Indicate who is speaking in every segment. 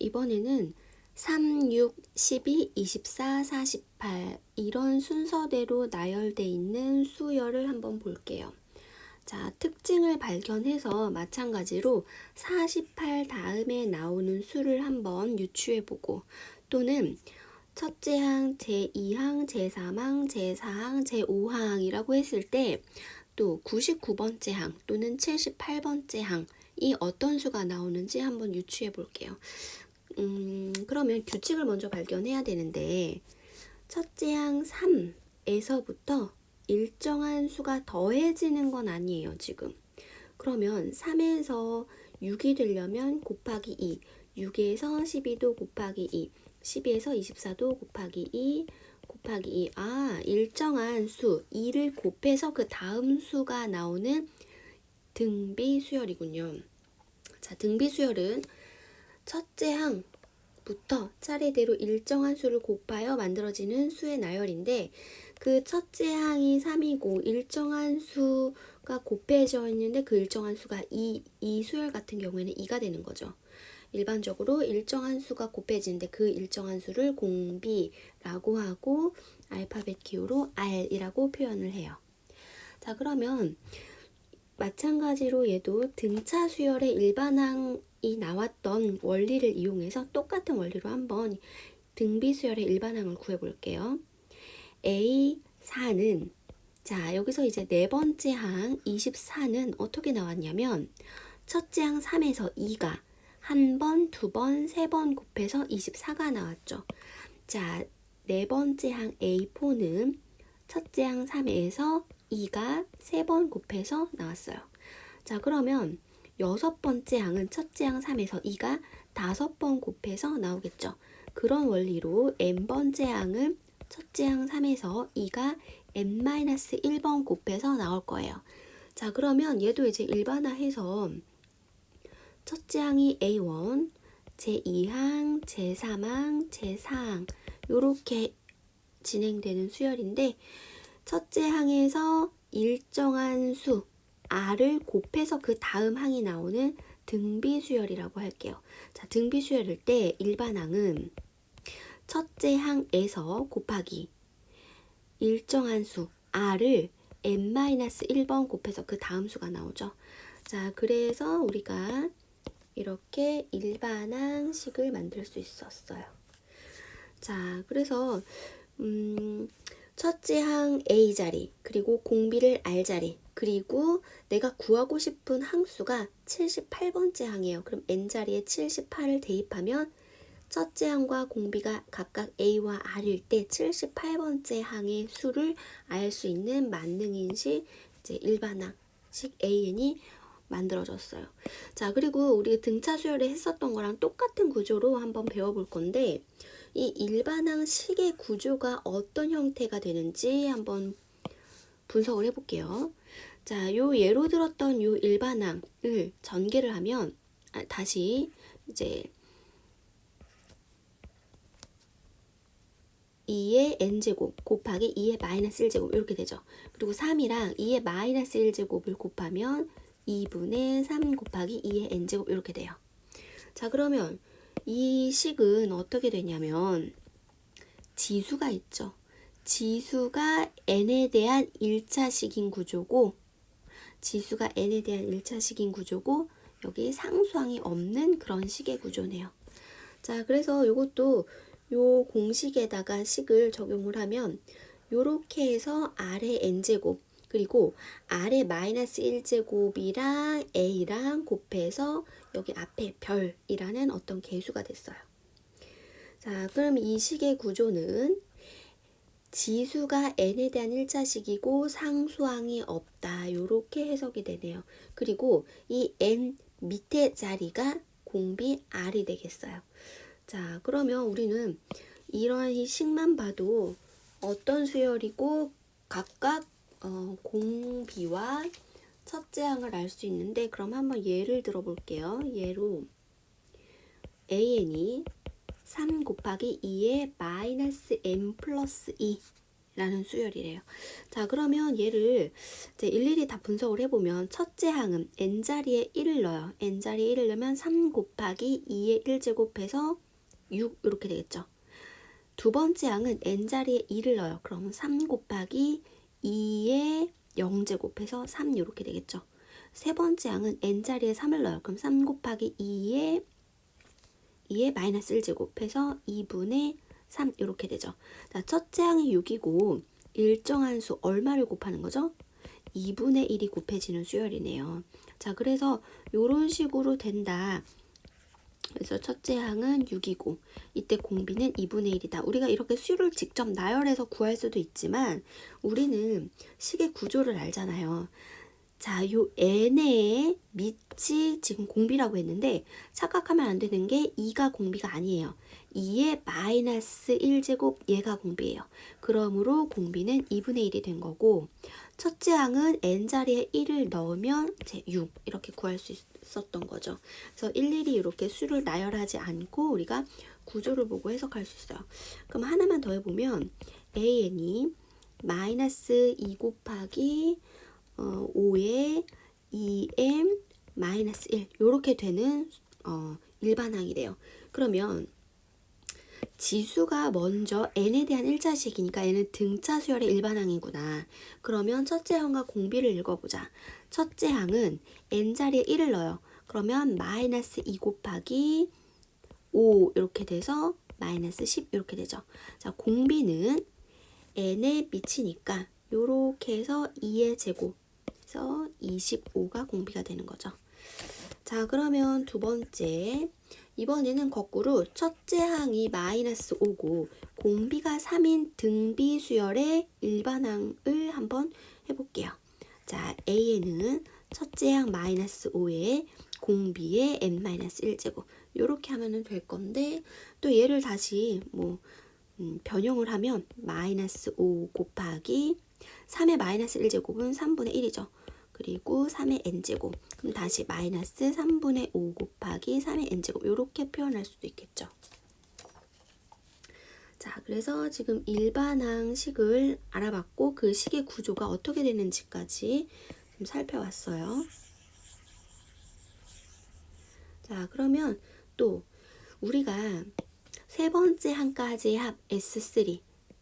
Speaker 1: 이번에는 3, 6, 12, 24, 48 이런 순서대로 나열돼 있는 수열을 한번 볼게요. 자, 특징을 발견해서 마찬가지로 48 다음에 나오는 수를 한번 유추해 보고 또는 첫째 항, 제2항, 제3항, 제4항, 제5항이라고 했을 때 또 99번째 항 또는 78번째 항이 어떤 수가 나오는지 한번 유추해 볼게요. 음, 그러면 규칙을 먼저 발견해야 되는데 첫째 항 3에서부터 일정한 수가 더해지는 건 아니에요, 지금. 그러면 3에서 6이 되려면 곱하기 2, 6에서 12도 곱하기 2, 12에서 24도 곱하기 2, 곱하기 2. 아, 일정한 수, 2를 곱해서 그 다음 수가 나오는 등비 수열이군요. 자, 등비 수열은 첫째 항부터 차례대로 일정한 수를 곱하여 만들어지는 수의 나열인데 그 첫째 항이 3이고 일정한 수가 곱해져 있는데 그 일정한 수가 2, 이 수열 같은 경우에는 2가 되는 거죠. 일반적으로 일정한 수가 곱해지는데 그 일정한 수를 공비라고 하고 알파벳 기호로 R이라고 표현을 해요. 자, 그러면 마찬가지로 얘도 등차 수열의 일반항 이 나왔던 원리를 이용해서 똑같은 원리로 한번 등비 수열의 일반항을 구해 볼게요. A4는 자, 여기서 이제 네 번째 항 24는 어떻게 나왔냐면 첫째 항 3에서 2가 한 번, 두 번, 세 번 곱해서 24가 나왔죠. 자, 네 번째 항 A4는 첫째 항 3에서 2가 세 번 곱해서 나왔어요. 자, 그러면 여섯 번째 항은 첫째 항 3에서 2가 다섯 번 곱해서 나오겠죠. 그런 원리로 n번째 항은 첫째 항 3에서 2가 n-1번 곱해서 나올 거예요. 자, 그러면 얘도 이제 일반화해서 첫째 항이 A1, 제2항, 제3항, 제4항 이렇게 진행되는 수열인데 첫째 항에서 일정한 수 R을 곱해서 그 다음 항이 나오는 등비 수열이라고 할게요. 자, 등비 수열일 때 일반항은 첫째 항에서 곱하기 일정한 수 r을 n-1번 곱해서 그 다음 수가 나오죠. 자, 그래서 우리가 이렇게 일반항식을 만들 수 있었어요. 자, 그래서 음, 첫째 항 A 자리, 그리고 공비를 R 자리, 그리고 내가 구하고 싶은 항수가 78번째 항이에요. 그럼 N 자리에 78을 대입하면 첫째 항과 공비가 각각 A와 R일 때 78번째 항의 수를 알 수 있는 만능인식 이제 일반항식 AN이 만들어졌어요. 자, 그리고 우리 등차 수열에 했었던 거랑 똑같은 구조로 한번 배워볼 건데 이 일반항 식의 구조가 어떤 형태가 되는지 한번 분석을 해볼게요. 자, 요 예로 들었던 요 일반항을 전개를 하면 아, 다시 이제 2의 n제곱 곱하기 2의 마이너스 1제곱 이렇게 되죠. 그리고 3이랑 2의 마이너스 1제곱을 곱하면 2분의 3 곱하기 2의 n제곱 이렇게 돼요. 자 그러면 이 식은 어떻게 되냐면 지수가 있죠. 지수가 n에 대한 1차식인 구조고 지수가 n에 대한 1차식인 구조고 여기 상수항이 없는 그런 식의 구조네요. 자 그래서 이것도 요 공식에다가 식을 적용을 하면 요렇게 해서 아래 n제곱 그리고 아래 마이너스 1제곱이랑 a랑 곱해서 여기 앞에 별이라는 어떤 개수가 됐어요. 자, 그럼 이 식의 구조는 지수가 n에 대한 1차식이고 상수항이 없다. 요렇게 해석이 되네요. 그리고 이 n 밑에 자리가 공비 r이 되겠어요. 자, 그러면 우리는 이러한 이 식만 봐도 어떤 수열이고 각각 어, 공비와 첫째 항을 알 수 있는데 그럼 한번 예를 들어 볼게요. 예로 an이 3 곱하기 2의 마이너스 n 플러스 2 라는 수열이래요. 자, 그러면 얘를 이제 일일이 다 분석을 해보면 첫째 항은 n자리에 1을 넣어요. n자리에 1을 넣으면 3 곱하기 2의 1제곱해서 6 이렇게 되겠죠. 두 번째 항은 n자리에 2를 넣어요. 그럼 3 곱하기 2의 0제곱해서 3 이렇게 되겠죠. 세 번째 항은 n자리에 3을 넣어요. 그럼 3 곱하기 2의 2의 마이너스 1 제곱해서 2분의 3 이렇게 되죠. 자, 첫째 항이 6이고 일정한 수 얼마를 곱하는 거죠? 2분의 1이 곱해지는 수열이네요. 자, 그래서 이런 식으로 된다. 그래서 첫째 항은 6이고 이때 공비는 2분의 1이다. 우리가 이렇게 수를 직접 나열해서 구할 수도 있지만 우리는 식의 구조를 알잖아요. 자, 요 n의 밑이 지금 공비라고 했는데 착각하면 안 되는 게 2가 공비가 아니에요. 2의 마이너스 1제곱 얘가 공비예요. 그러므로 공비는 2분의 1이 된 거고 첫째 항은 n자리에 1을 넣으면 이제 6 이렇게 구할 수 있었던 거죠. 그래서 일일이 이렇게 수를 나열하지 않고 우리가 구조를 보고 해석할 수 있어요. 그럼 하나만 더 해보면 an이 마이너스 2 곱하기 어, 5에 2m 마이너스 1 이렇게 되는 어, 일반항이래요. 그러면 지수가 먼저 n에 대한 일자식이니까 얘는 등차 수열의 일반항이구나. 그러면 첫째 항과 공비를 읽어보자. 첫째 항은 n자리에 1을 넣어요. 그러면 마이너스 2 곱하기 5 이렇게 돼서 마이너스 10 이렇게 되죠. 자 공비는 n에 미치니까 이렇게 해서 2의 제곱 그래서 25가 공비가 되는 거죠. 자 그러면 두 번째 이번에는 거꾸로 첫째 항이 마이너스 5고 공비가 3인 등비 수열의 일반항을 한번 해볼게요. 자 A에는 첫째 항 마이너스 5에 공비의 n 마이너스 1제곱 이렇게 하면은 될 건데 또 얘를 다시 뭐 음, 변형을 하면 마이너스 5 곱하기 3의 마이너스 1제곱은 3분의 1이죠. 그리고 3의 n제곱 그럼 다시 마이너스 3분의 5 곱하기 3의 n제곱 이렇게 표현할 수도 있겠죠. 자 그래서 지금 일반항식을 알아봤고 그 식의 구조가 어떻게 되는지까지 좀 살펴봤어요. 자 그러면 또 우리가 세 번째 항까지의 합 S3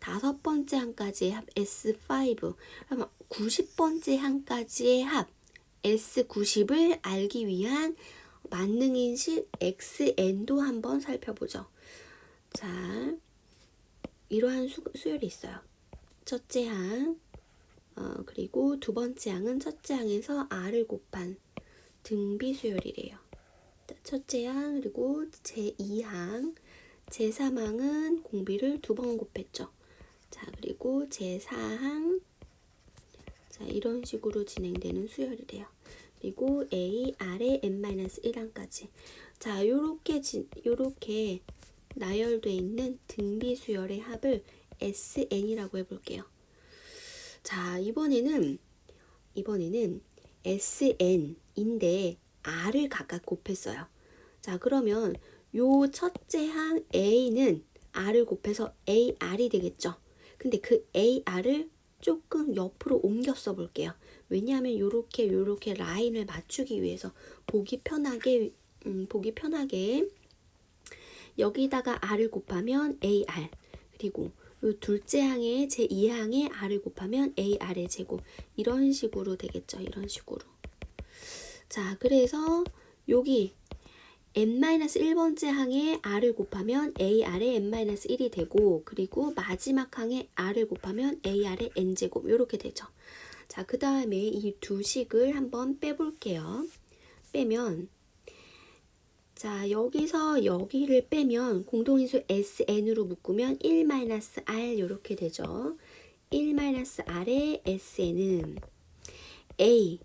Speaker 1: 다섯 번째 항까지의 합 S5 그러면 90번째 항까지의 합 S90을 알기 위한 만능인식 XN도 한번 살펴보죠. 자, 이러한 수, 수열이 있어요. 첫째 항, 어, 그리고 두 번째 항은 첫째 항에서 R을 곱한 등비 수열이래요. 첫째 항, 그리고 제2항, 제3항은 공비를 두 번 곱했죠. 자, 그리고 제4항, 자, 이런 식으로 진행되는 수열이래요. 그리고 A, R에 n-1항까지. 자, 요렇게, 진, 요렇게 나열돼 있는 등비 수열의 합을 SN이라고 해 볼게요. 자, 이번에는, 이번에는 SN인데 R을 각각 곱했어요. 자, 그러면 요 첫째 항 A는 R을 곱해서 AR이 되겠죠. 근데 그 AR을 조금 옆으로 옮겨 써 볼게요. 왜냐하면 요렇게 요렇게 라인을 맞추기 위해서 보기 편하게 음, 보기 편하게 여기다가 r을 곱하면 ar 그리고 요 둘째 항에 제 2항에 r을 곱하면 ar의 제곱 이런 식으로 되겠죠. 이런 식으로. 자, 그래서 여기 n-1번째 항에 r을 곱하면 ar의 n-1이 되고 그리고 마지막 항에 r을 곱하면 ar의 n제곱 이렇게 되죠. 자, 그 다음에 이 두 식을 한번 빼볼게요. 빼면 자, 여기서 여기를 빼면 공동인수 sn으로 묶으면 1-r 이렇게 되죠. 1-r의 sn은 a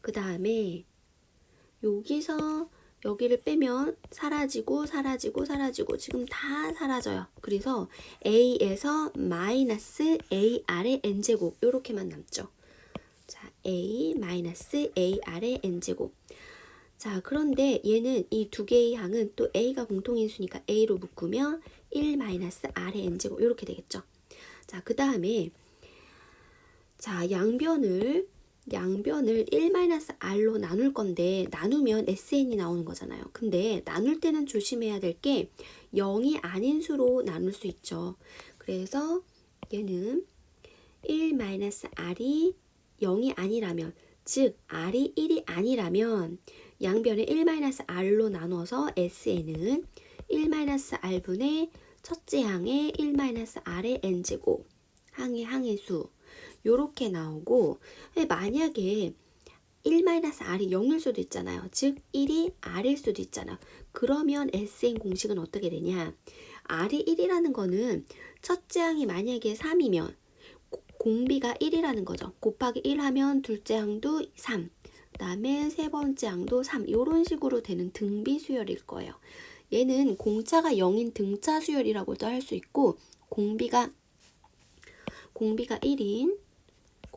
Speaker 1: 그 다음에 여기서 여기를 빼면 사라지고 사라지고 사라지고 지금 다 사라져요. 그래서 a에서 마이너스 ar의 n제곱 이렇게만 남죠. 자, a 마이너스 ar의 n제곱. 자, 그런데 얘는 이 두 개의 항은 또 a가 공통인수니까 a로 묶으면 1 마이너스 r의 n제곱 이렇게 되겠죠. 자, 그 다음에 자, 양변을 양변을 1-r로 나눌 건데 나누면 SN이 나오는 거잖아요. 근데 나눌 때는 조심해야 될 게 0이 아닌 수로 나눌 수 있죠. 그래서 얘는 1-r이 0이 아니라면 즉 r이 1이 아니라면 양변을 1-r로 나눠서 SN은 1-r분의 첫째 항의 1-r의 n제곱 항의 항의 수 요렇게 나오고 만약에 1-r이 0일 수도 있잖아요. 즉 1이 r일 수도 있잖아요. 그러면 SN 공식은 어떻게 되냐? r이 1이라는 거는 첫째 항이 만약에 3이면 공비가 1이라는 거죠. 곱하기 1 하면 둘째 항도 3. 그 다음에 세 번째 항도 3. 이런 식으로 되는 등비 수열일 거예요. 얘는 공차가 0인 등차 수열이라고도 할 수 있고 공비가 공비가 1인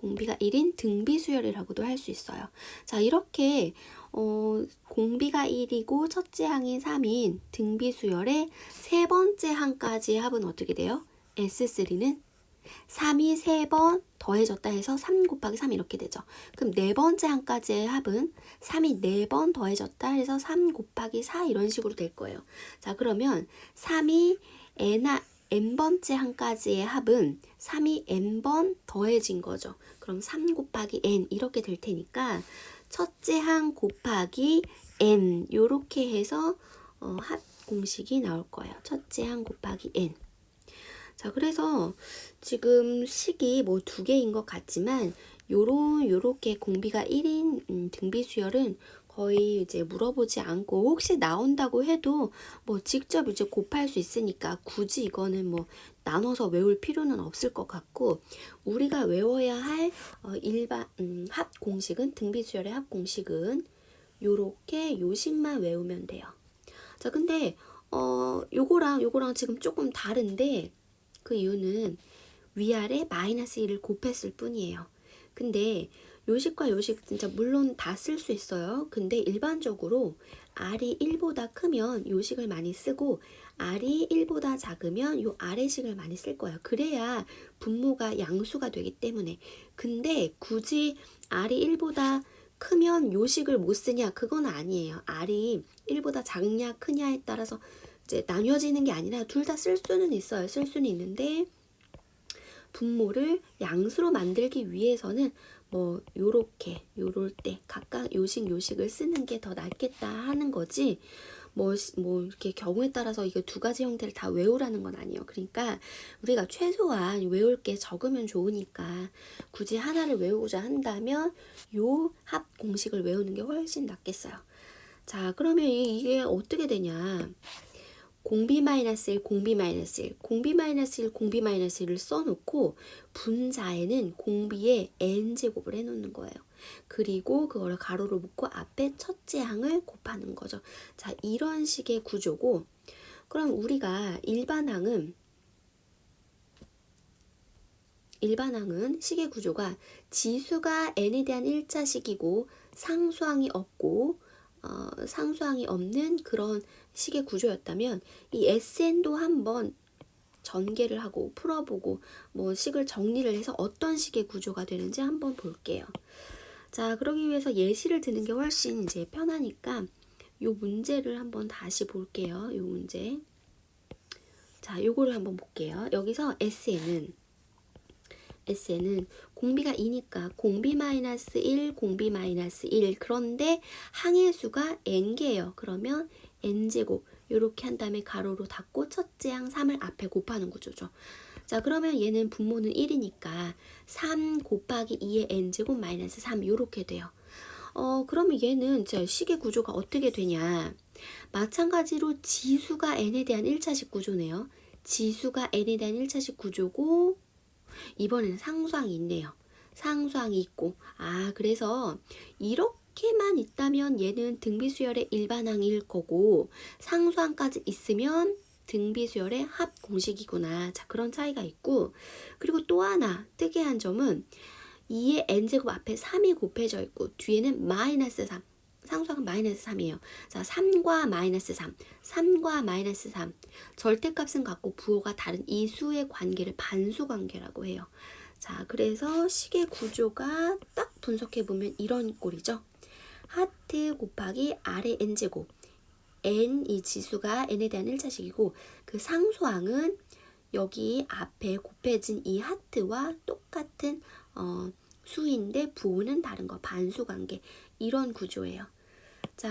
Speaker 1: 공비가 1인 등비 수열이라고도 할 수 있어요. 자, 이렇게 어, 공비가 1이고 첫째 항이 3인 등비 수열의 세 번째 항까지의 합은 어떻게 돼요? S3는 3이 3번 더해졌다 해서 3 곱하기 3 이렇게 되죠. 그럼 네 번째 항까지의 합은 3이 4번 더해졌다 해서 3 곱하기 4 이런 식으로 될 거예요. 자, 그러면 3이 n하, n번째 항까지의 합은 3이 n번 더해진 거죠. 그럼 3 곱하기 n 이렇게 될 테니까 첫째 항 곱하기 n 요렇게 해서 어, 합 공식이 나올 거예요. 첫째 항 곱하기 n. 자, 그래서 지금 식이 뭐 두 개인 것 같지만 요런 요렇게 공비가 1인 음, 등비 수열은 거의 이제 물어보지 않고 혹시 나온다고 해도 뭐 직접 이제 곱할 수 있으니까 굳이 이거는 뭐 나눠서 외울 필요는 없을 것 같고 우리가 외워야 할 어, 일반 음, 합 공식은 등비 수열의 합 공식은 요렇게 요식만 외우면 돼요. 자, 근데 어 요거랑 요거랑 지금 조금 다른데 그 이유는 위아래 마이너스 1을 곱했을 뿐이에요. 근데 요식과 요식 진짜 물론 다 쓸 수 있어요. 근데 일반적으로 R이 1보다 크면 요식을 많이 쓰고 R이 1보다 작으면 요 아래식을 많이 쓸 거예요. 그래야 분모가 양수가 되기 때문에. 근데 굳이 R이 1보다 크면 요식을 못 쓰냐? 그건 아니에요. R이 1보다 작냐 크냐에 따라서 이제 나뉘어지는 게 아니라 둘 다 쓸 수는 있어요. 쓸 수는 있는데 분모를 양수로 만들기 위해서는 뭐 요렇게 요럴 때 각각 요식 요식을 쓰는 게 더 낫겠다 하는 거지 뭐, 뭐 이렇게 경우에 따라서 이게 두 가지 형태를 다 외우라는 건 아니에요. 그러니까 우리가 최소한 외울 게 적으면 좋으니까 굳이 하나를 외우고자 한다면 요 합 공식을 외우는 게 훨씬 낫겠어요. 자, 그러면 이게 어떻게 되냐? 공비 마이너스 1, 공비 마이너스 1, 공비 마이너스 1, 공비 마이너스 1을 써놓고 분자에는 공비의 n제곱을 해놓는 거예요. 그리고 그거를 가로로 묶고 앞에 첫째 항을 곱하는 거죠. 자, 이런 식의 구조고 그럼 우리가 일반항은 일반항은 식의 구조가 지수가 n에 대한 1차 식이고 상수항이 없고 어, 상수항이 없는 그런 식의 구조였다면 이 SN도 한번 전개를 하고 풀어보고 뭐 식을 정리를 해서 어떤 식의 구조가 되는지 한번 볼게요. 자, 그러기 위해서 예시를 드는 게 훨씬 이제 편하니까 요 문제를 한번 다시 볼게요. 요 문제. 자, 요거를 한번 볼게요. 여기서 SN은 SN은 공비가 2니까 공비 마이너스 1, 공비 마이너스 1 그런데 항의 수가 n개예요. 그러면 n제곱 이렇게 한 다음에 가로로 닫고 첫째 항 3을 앞에 곱하는 구조죠. 자 그러면 얘는 분모는 1이니까 3 곱하기 2의 n제곱 마이너스 3 이렇게 돼요. 어 그러면 얘는 자 식의 구조가 어떻게 되냐 마찬가지로 지수가 n에 대한 1차식 구조네요. 지수가 n에 대한 1차식 구조고 이번에는 상수항이 있네요. 상수항이 있고 아 그래서 이렇게만 있다면 얘는 등비수열의 일반항일 거고 상수항까지 있으면 등비수열의 합 공식이구나. 자 그런 차이가 있고 그리고 또 하나 특이한 점은 2의 n제곱 앞에 3이 곱해져 있고 뒤에는 마이너스 3 상수항은 마이너스 3이에요. 자, 3과 마이너스 3, 3과 마이너스 3. 절대값은 같고 부호가 다른 이 수의 관계를 반수 관계라고 해요. 자, 그래서 식의 구조가 딱 분석해 보면 이런 꼴이죠. 하트 곱하기 아래 n제곱. n 이 지수가 n에 대한 1차식이고 그 상수항은 여기 앞에 곱해진 이 하트와 똑같은 어, 수인데 부호는 다른 거 반수 관계 이런 구조예요.